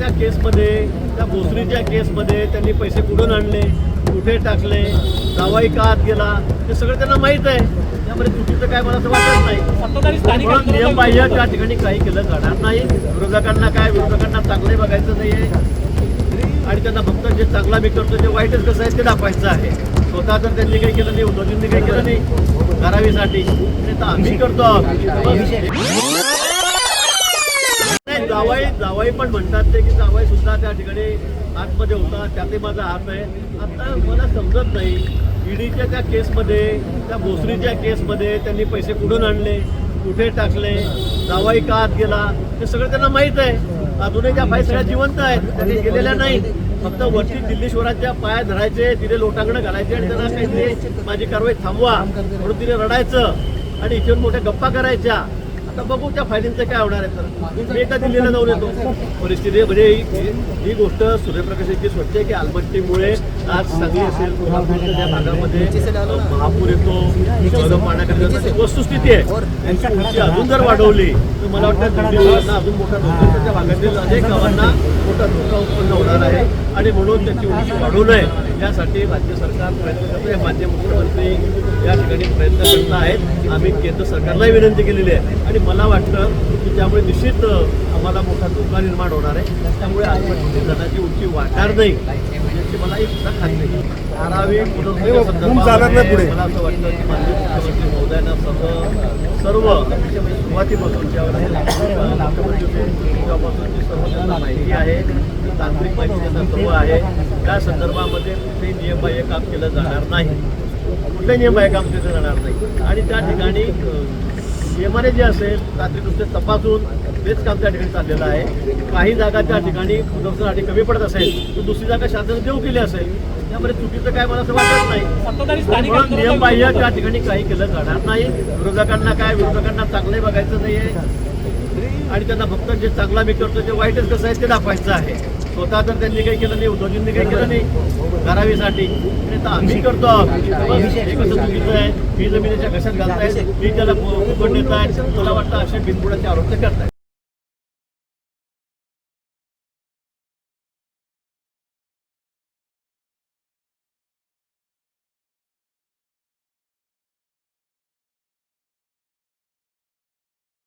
केसमध्ये त्या भोसरीच्या केसमध्ये त्यांनी पैसे कुठून आणले कुठे टाकले जावाई का आत गेला हे सगळं त्यांना माहीत आहे. त्यामुळे चुकीचं काय मला असं वाटत नाही. सत्ताधारी स्थानिक म्हणून नियम बाह्य त्या ठिकाणी काही केलं जाणार नाही. विरोधकांना काय विरोधकांना चांगले बघायचं नाही आहे आणि त्यांना फक्त जे चांगला मी करतो जे वाईटच कसं आहे ते दाखवायचं आहे. स्वतः तर त्यांनी काही केलं नाही उद्धवजींनी काही केलं नाही. धारावीसाठी. ते तर आम्ही करतो. जावाई जावाई पण म्हणतात ते की जावाई सुद्धा त्या ठिकाणी आतमध्ये होता त्यातही माझा हात आहे. आता मला समजत नाही ईडीच्या त्या केसमध्ये त्या भोसरीच्या केसमध्ये त्यांनी पैसे कुठून आणले कुठे टाकले जावाई का आत गेला हे सगळं त्यांना माहीत आहे. अजूनही त्या बाई सगळ्या जिवंत आहेत त्यांनी गेलेल्या नाही फक्त वरती दिल्लीश्वराच्या पाया धरायचे तिथे लोटांगणं घालायचे आणि त्यांना काही माझी कारवाई थांबवा. म्हणून तिथे रडायचं आणि इथून मोठ्या गप्पा करायच्या. बघू त्या फायलींचं काय होणार आहे तर. मी एकदा दिल्लीला जाऊन येतो. परिस्थिती म्हणजे ही- गोष्ट सूर्यप्रकाश स्वच्छ आहे की आलमट्टीमुळे आज सांगली असेल कोल्हापूरच्या त्या भागामध्ये महापूर येतो पाण्याखाली वस्तुस्थिती आहे. त्यांची अजून जर वाढवली तर मला वाटतं अजून मोठा धोका त्याच्या भागातील अनेक गावांना मोठा धोका उत्पन्न होणार आहे. आणि म्हणून त्याची उंची वाढवू नये. यासाठी राज्य सरकार प्रयत्न करतं आहे मान्य मुख्यमंत्री ठिकाणी प्रयत्न करत आहेत. आम्ही केंद्र सरकारलाही विनंती केलेली आहे. आणि मला वाटतं की त्यामुळे निश्चित आम्हाला मोठा धोका निर्माण होणार आहे. त्यामुळे आत्महत्येची धनाची उंची वाढणार नाही. याची मला एक सुद्धा खात्री. धारावी पुनर्वसनाच्या संदर्भामध्ये मला असं वाटतं की माननीय मुख्यमंत्री महोदयांना सर्व सर्व सुरुवातीपासून ज्यावेळेला मुख्यमंत्री सर्व त्यांना माहिती आहे तांत्रिक माहिती त्यांना सर्व आहे त्या संदर्भामध्ये कुठेही नियमबाह्य काम केलं जाणार नाही. कुठलंही नियमबाह्य काम केलं जाणार नाही? आणि त्या ठिकाणी नियमाने जे असेल तांत्रिकदृष्ट्या तपासून तेच काम त्या ठिकाणी चाललेलं आहे. काही जागा त्या ठिकाणी पुनर्वसनासाठी कमी पडत असेल तर दुसरी जागा शासनाने देऊ केली असेल. त्यामुळे चुकीचं काय मला असं वाटत नाही. म्हणून नियम बाह्य त्या ठिकाणी काही केलं जाणार नाही. विरोधकांना काय विरोधकांना चांगले बघायचं नाही आहे आणि त्यांना फक्त जे चांगला मी करतो जे वाईटच कसं आहे ते दाखवायचं आहे. स्वतः तर त्यांनी काही केलं नाही उद्धवजींनी काही केलं नाही. धारावीसाठी. आणि तर आम्ही करतो. आहोत हे कसं चुकीचं आहे? जमिनीच्या घशात घालतायत मी त्याला फुकट देत आहेत मला वाटतं असे बिनबुडाचे आरोप ते करतायत.